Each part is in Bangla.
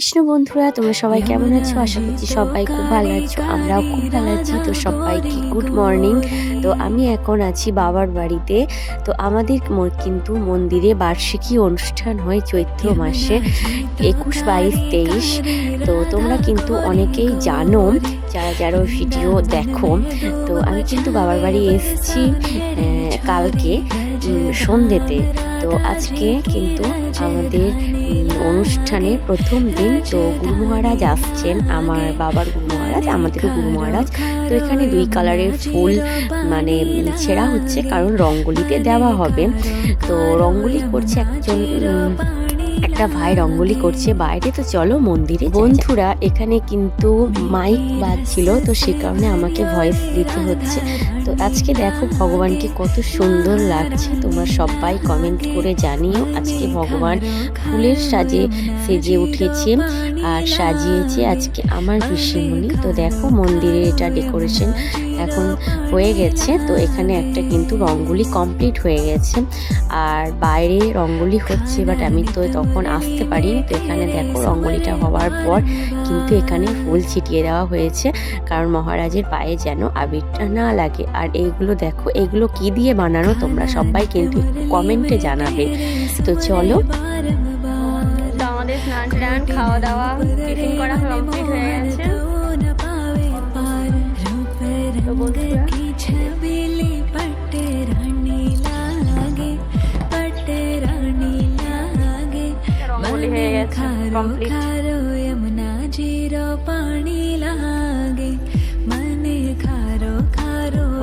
কৃষ্ণ বন্ধুরা তোমরা সবাই কেমন আছো? আশা করছি সবাই খুব ভালো আছো আমরাও খুব ভালো আছি তো সবাইকে গুড মর্নিং তো আমি এখন আছি বাবার বাড়িতে। তো আমাদের কিন্তু মন্দিরে বার্ষিকী অনুষ্ঠান হয় চৈত্র মাসে একুশ বাইশ তেইশ। তো তোমরা কিন্তু অনেকেই জানো যারা যারা ভিডিও দেখো। তো আমি কিন্তু বাবার বাড়ি এসেছি কালকে। সন্ধ্যেতে, তো আজকে কিন্তু আমাদের অনুষ্ঠানে প্রথম দিন, তো গুরু মহারাজ আসছেন, আমার বাবার গুরু মহারাজ, আমাদেরও গুরু মহারাজ। তো এখানে দুই কালারের ফুল মানে ছেঁড়া হচ্ছে, কারণ রঙ্গোলিতে দেওয়া হবে। তো রঙ্গোলি করছে একজন একটা ভাই রঙ্গোলি করছে বাইরে, তো চলো মন্দিরে বন্ধুরা, এখানে কিন্তু মাইক বাজছিল, তো সে কারণে আমাকে ভয়েস দিতে হচ্ছে। তো আজকে দেখো ভগবানকে কত সুন্দর লাগছে, তোমরা সবাই কমেন্ট করে জানিও আজকে ভগবান ফুলের সাজে সেজে উঠেছে আর সাজিয়েছে আজকে আমার ঋষিমুনি। তো দেখো মন্দিরে এটা ডেকোরেশন এখন হয়ে গেছে। তো এখানে একটা কিন্তু রঙ্গোলি কমপ্লিট হয়ে গেছে। আর বাইরে রঙ্গোলি হচ্ছে বাট আমি তো তখন আসতে পারি তো এখানে দেখো রঙ্গোলিটা হওয়ার পর কিন্তু এখানে ফুল ছিটিয়ে দেওয়া হয়েছে। কারণ মহারাজের পায়ে যেন আবিরটা না লাগে। আর এইগুলো দেখো এগুলো কি দিয়ে বানানো তোমরা সবাই কিন্তু কমেন্টে জানাবে। তো চলো। স্নান টান খাওয়া দাওয়া টিফিন করা কমপ্লিট হয়ে গেছে। গেছে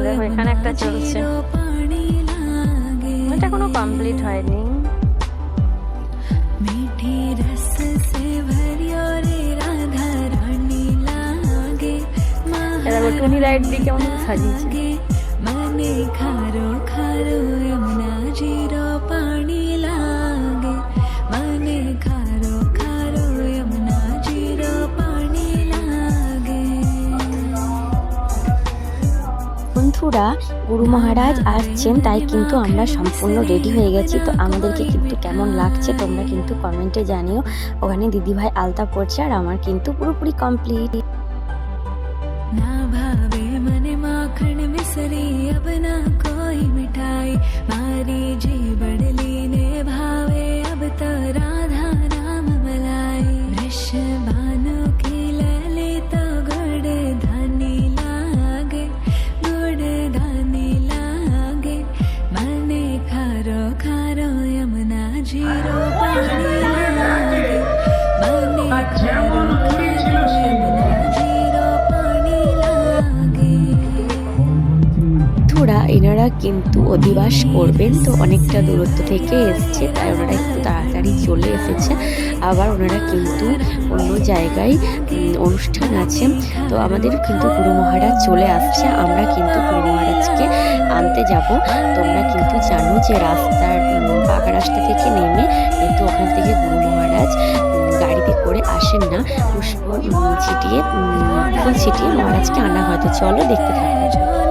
কমপ্লিট এখানে একটা চলছে এটা কোনো কমপ্লিট হয়নি। টুনি লাইট দিয়ে কেমন সাজিয়েছে। বন্ধুরা, গুরু মহারাজ আসছেন, তাই কিন্তু আমরা সম্পূর্ণ রেডি হয়ে গেছি। তো আমাদেরকে কিন্তু কেমন লাগছে তোমরা কিন্তু কমেন্টে জানিও। ওখানে দিদিভাই আলতা পড়ছে আর আমার কিন্তু পুরোপুরি কমপ্লিট কিন্তু অধিবাস করবেন তো অনেকটা দূরত্ব থেকে এসছে, তাই ওনারা একটু তাড়াতাড়ি চলে এসেছে। আবার ওনারা কিন্তু অন্য জায়গায় অনুষ্ঠান আছে। তো আমাদের কিন্তু গুরু মহারাজ চলে আসছে, আমরা কিন্তু গুরু মহারাজকে আনতে যাব। তোমরা কিন্তু জানো যে রাস্তার পাকা রাস্তা থেকে নেমে কিন্তু ওখান থেকে গুরু মহারাজ গাড়িতে করে আসেন না। পুষ্প ছিটিয়ে ফুল ছিটিয়ে মহারাজকে আনা হয়। তো চলো দেখতে থাকো।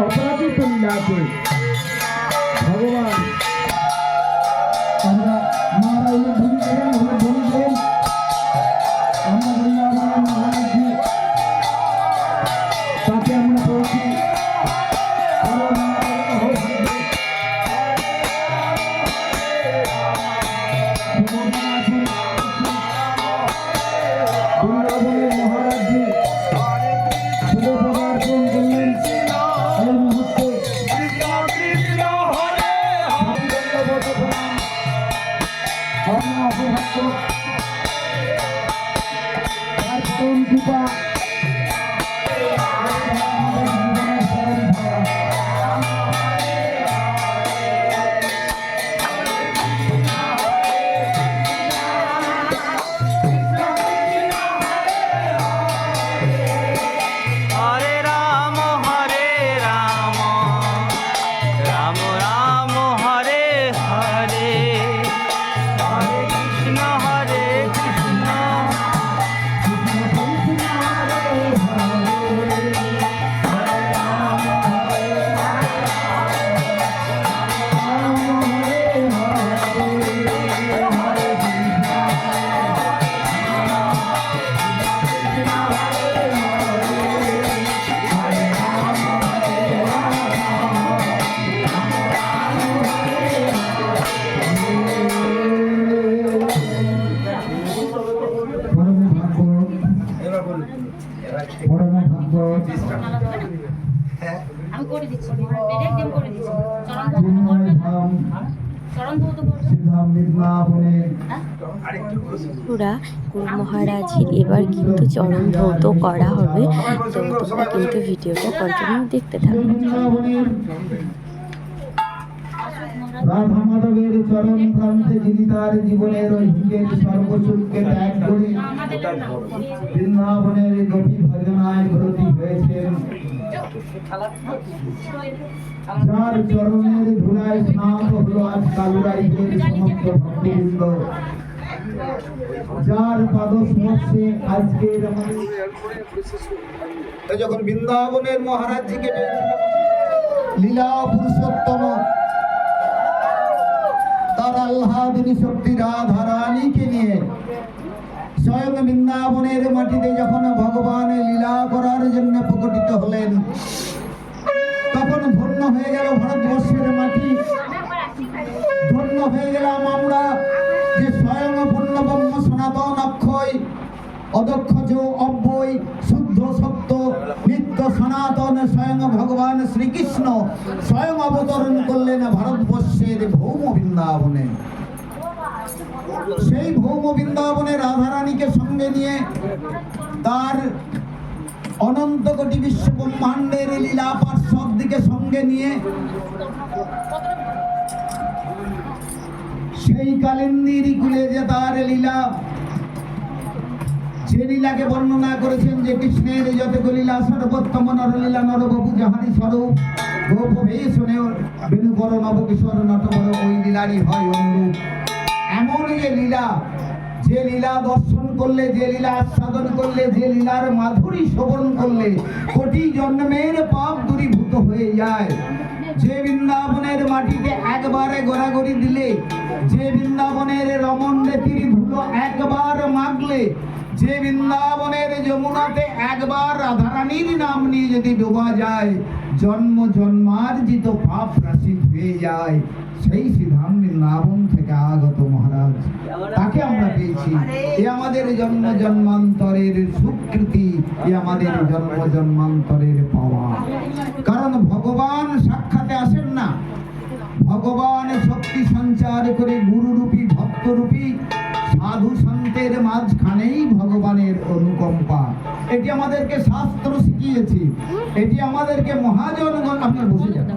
অপরাধী তুমি না করে। ভগবান পুরা গুরু মহারাজের এবার কিন্তু চরণ ধৌত করা হবে। তো তোমরা কিন্তু ভিডিওটা কন্টিনিউ দেখতে থাকো। রাধা মাধবের প্রান্তে যিনি তার জীবনের ঐহিকের সর্বসুখকে ত্যাগ করে বৃন্দাবনের গোপী ভজনায় ব্রতী হয়েছেন, যার চরণের ধুলায় স্নাত হলো আজ কালুরাইদের সমস্ত ভক্তবৃন্দ। যার পাদ স্পর্শে যখন বৃন্দাবনের মহারাজজিকে লীলা পুরুষোত্তম তার আল্লাদিনী শক্তি রাধা রানীকে নিয়ে স্বয়ং বৃন্দাবনের মাটিতে যখন ভগবান লীলা করার জন্য প্রকটিত হলেন তখন ধন্য হয়ে গেল ভারতবর্ষের মাটি। ধন্য হয়ে গেলাম আমরা। পূর্ণব্রহ্ম সনাতন অক্ষয় অদক্ষজ অব্যয়, শুদ্ধ সত্য, নিত্য সনাতন স্বয়ং ভগবান শ্রীকৃষ্ণ, স্বয়ং অবতরণ করলেন ভারতবর্ষের ভৌম বৃন্দাবনে। সেই ভৌম বৃন্দাবনে রাধারানীকে সঙ্গে নিয়ে তার অনন্ত কোটি বিশ্ব ব্রহ্মাণ্ডের লীলা পার্শ্বদ দিকে সঙ্গে নিয়ে সেই কালিন্দির কুলে যে তার লীলা, যে লীলাকে বর্ণনা করেছেন যে কৃষ্ণের যত লীলা, সর্বোত্তম নরলীলা নরবাবু যাহারি স্বরূপ ওই লীলারই হয় অনুরূপ। এমন যে লীলা যে লীলা দর্শন করলে, যে লীলা আস্বাদন করলে, যে লীলার মাধুরী শ্রবণ করলে, কোটি জন্মের পাপ দূরীভূত হয়ে যায়। যে বৃন্দাবনের মাটিতে একবারে গড়াগড়ি দিলে, যে বৃন্দাবনের রমণ রেতির ধুলো একবার মাগলে, যে বৃন্দাবনের যমুনাতে একবার রাধারানীর নাম নিয়ে যদি ডোবা যায়, জন্ম জন্মার্জিত পাপ রাশি হয়ে যায়। সেই শ্রীধাম বৃন্দাবন থেকে আগত মহারাজ। তাকে আমরা পেয়েছি। এ আমাদের জন্ম জন্মান্তরের সুকৃতি, এ আমাদের জন্ম জন্মান্তরের পাওয়া। কারণ ভগবান সাক্ষাতে আসেন না ভগবান শক্তি সঞ্চার করে গুরুরূপী ভক্তরূপী সাধু সন্তের মাঝখানেই ভগবানের অনুকম্পা। এটি আমাদেরকে শাস্ত্র শিখিয়েছে। এটি আমাদেরকে মহাজনগণ আপনার বসে যান।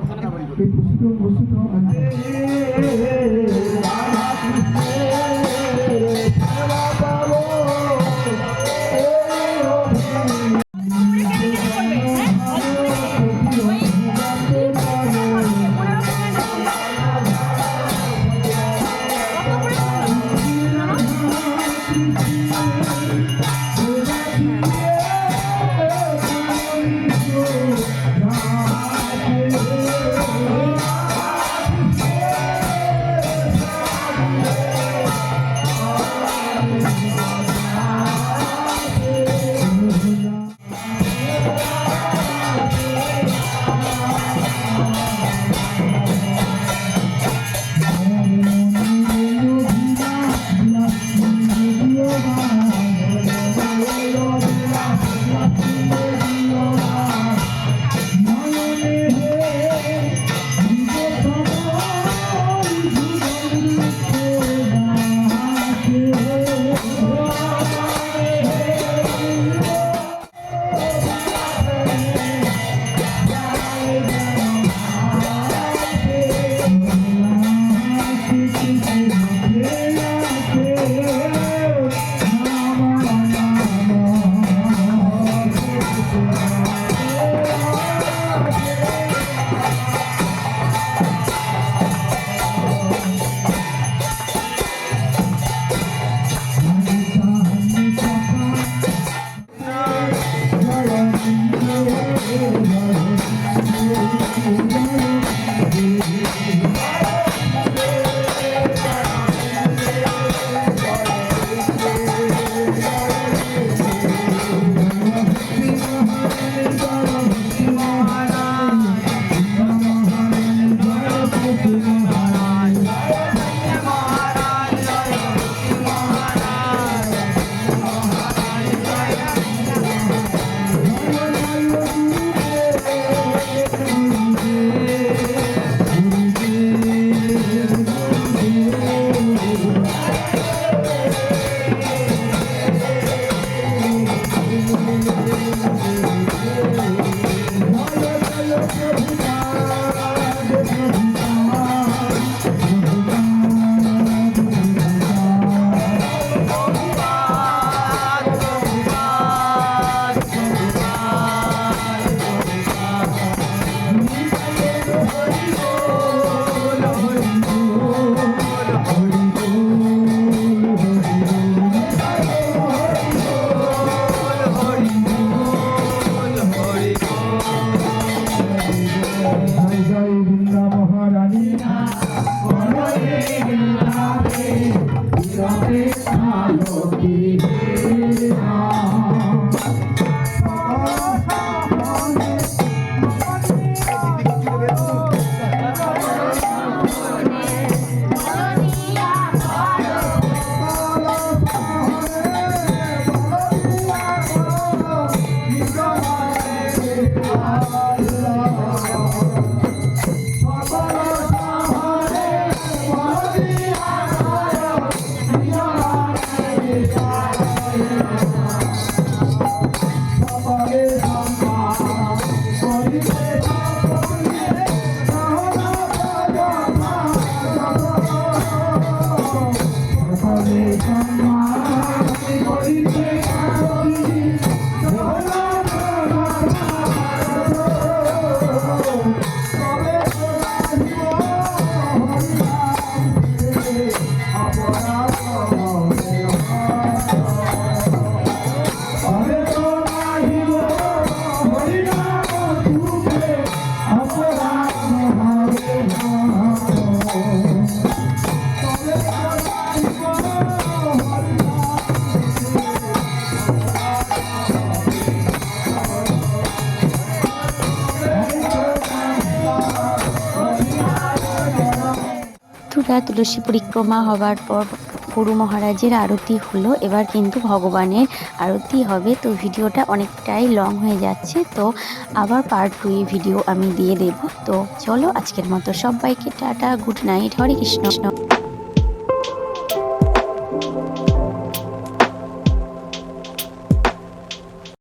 বন্ধুরা তুলসী পরিক্রমা হবার পর গুরু মহারাজের আরতি হলো। এবার কিন্তু ভগবানের আরতি হবে। তো ভিডিওটা অনেকটাই লং হয়ে যাচ্ছে। তো আবার পার্ট টু ভিডিও আমি দিয়ে দেব। তো চলো আজকের মতো সবাইকে tata good night Hare Krishna.